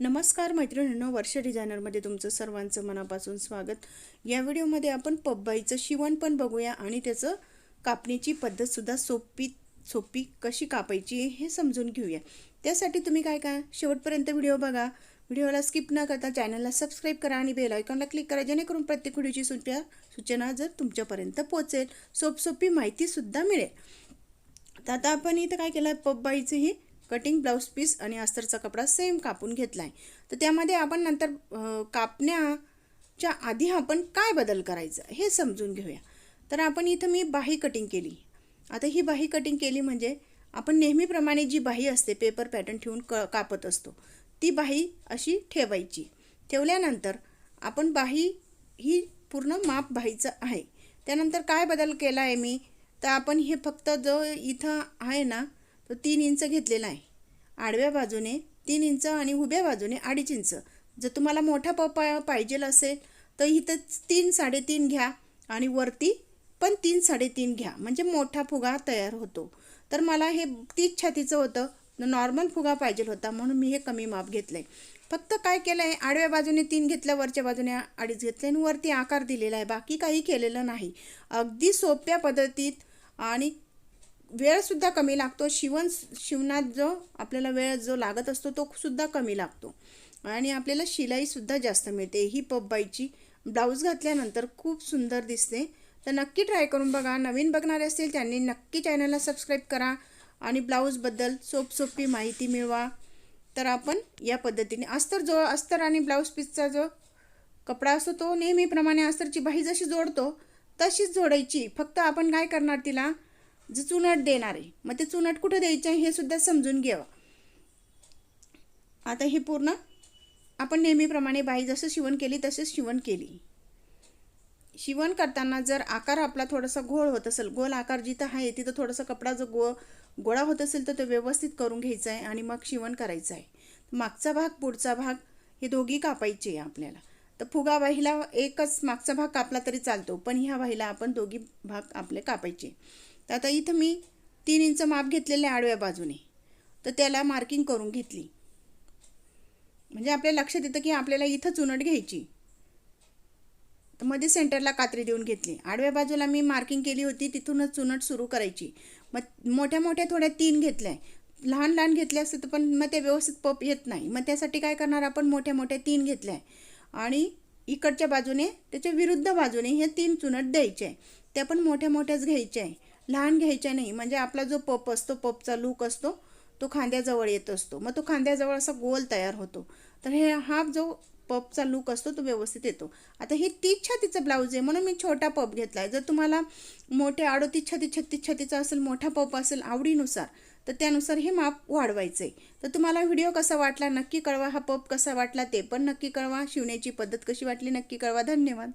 नमस्कार मैत्रिणींनो वर्ष डिझायनरमध्ये तुमचं सर्वांचं मनापासून स्वागत. या व्हिडिओमध्ये आपण पब्बाईचं शिवण पण बघूया आणि त्याचं कापणीची पद्धतसुद्धा सोपी सोपी कशी कापायची हे समजून घेऊया. त्यासाठी तुम्ही काय काय शेवटपर्यंत व्हिडिओ बघा. व्हिडिओला स्किप न करता चॅनलला सबस्क्राईब करा आणि बेल आयकॉनला क्लिक करा जेणेकरून प्रत्येक व्हिडिओची सूच्या सूचना जर तुमच्यापर्यंत पोचेल सोपसोपी माहितीसुद्धा मिळेल. तर आता आपण इथं काय केलं पब्बाईचं ही कटिंग ब्लाऊज पीस आणि अस्तरचा कपडा सेम कापून घेतला आहे तर त्यामध्ये आपण नंतर कापण्याच्या आधी आपण काय बदल करायचा हे समजून घेऊया. तर आपण इथं मी बाही कटिंग केली. आता ही बाही कटिंग केली म्हणजे आपण नेहमीप्रमाणे जी बाही असते पेपर पॅटर्न ठेवून क कापत असतो ती बाही अशी ठेवायची. ठेवल्यानंतर आपण बाही ही पूर्ण माप बाहीचं आहे. त्यानंतर काय बदल केला आहे मी? तर आपण हे फक्त जो इथं आहे ना तो तीन इंच घेतलेला आहे. आडव्या बाजूने तीन इंच आणि उभ्या बाजूने अडीच इंच. जर तुम्हाला मोठा पपा पाहिजे असेल तर इथं तीन साडेतीन घ्या आणि वरती पण तीन साडेतीन घ्या. म्हणजे मोठा फुगा तयार होतो. तर मला हे तीच छातीचं होतं. नॉर्मल फुगा पाहिजे होता म्हणून मी हे कमी माप घेतलं आहे फक्त काय केलं आहे आडव्या बाजूने तीन घेतलं वरच्या बाजूने अडीच घेतले आणि वरती आकार दिलेला आहे. बाकी काही केलेलं नाही. अगदी सोप्या पद्धतीत आणि वेळसुद्धा कमी लागतो. शिवण शिवणात जो आपल्याला वेळ जो लागत असतो तो सुद्धा कमी लागतो. आणि आपल्याला शिलाईसुद्धा जास्त मिळते. ही पब्बाईची ब्लाऊज घातल्यानंतर खूप सुंदर दिसते. तर नक्की ट्राय करून बघा. नवीन बघणारे असतील त्यांनी नक्की चॅनलला सबस्क्राईब करा आणि ब्लाऊजबद्दल सोपसोपी माहिती मिळवा. तर आपण या पद्धतीने अस्तर जो अस्तर आणि ब्लाऊज पीसचा जो कपडा असतो तो नेहमीप्रमाणे अस्तरची बाही जशी जोडतो तशीच जोडायची. फक्त आपण काय करणार तिला? जे चुनट देणार आहे. मग ते चुनट कुठं द्यायचं आहे हे सुद्धा समजून घ्यावं. आता हे पूर्ण आपण नेहमीप्रमाणे बाई जसं शिवण केली तसेच शिवण केली. शिवण करताना जर आकार आपला थोडासा घोळ होत असेल गोल आकार जिथं आहे तिथं थोडासा कपडा जो गो गोळा होत असेल तर तो व्यवस्थित करून घ्यायचा आहे आणि मग शिवण करायचं आहे. मागचा भाग पुढचा भाग हे दोघी कापायचे आहे आपल्याला. तर फुगा वाहिला एकच मागचा भाग कापला तरी चालतो पण ह्या वाहिला आपण दोघी भाग आपले कापायचे. तर आता इथं मी तीन इंच माप घेतलेलं आहे आडव्या बाजूने. तर त्याला मार्किंग करून घेतली. म्हणजे आपल्या लक्षात येतं की आपल्याला इथं चुनट घ्यायची. तर मध्ये सेंटरला कात्री देऊन घेतली. आडव्या बाजूला मी मार्किंग केली होती तिथूनच चुनट सुरू करायची. मग मोठ्या मोठ्या थोड्या तीन घेतल्या. लहान लहान घेतल्या असते तर पण मग ते व्यवस्थित पप येत नाही. मग त्यासाठी काय करणार आपण? मोठ्या मोठ्या तीन घेतल्या. आणि इकडच्या बाजूने त्याच्या विरुद्ध बाजूने हे तीन चुनट द्यायचे. आहे त्या पण मोठ्या मोठ्याच घ्यायच्या. आहे लहान घ्यायच्या नाही. म्हणजे आपला जो पप असतो पपचा लूक असतो तो खांद्याजवळ येत असतो. मग तो खांद्याजवळ असा गोल तयार होतो. तर हे हा जो पपचा लूक असतो तो व्यवस्थित येतो. आता हे तीस छातीचं ब्लाऊज आहे. म्हणून मी छोटा पप घेतला आहे जर तुम्हाला मोठे अडोतीस छाती छत्तीस छातीचा असेल मोठा पप असेल आवडीनुसार तर त्यानुसार हे माप वाढवायचं. आहे तर तुम्हाला व्हिडिओ कसा वाटला नक्की कळवा. हा पप कसा वाटला ते पण नक्की कळवा. शिवण्याची पद्धत कशी वाटली नक्की कळवा. धन्यवाद.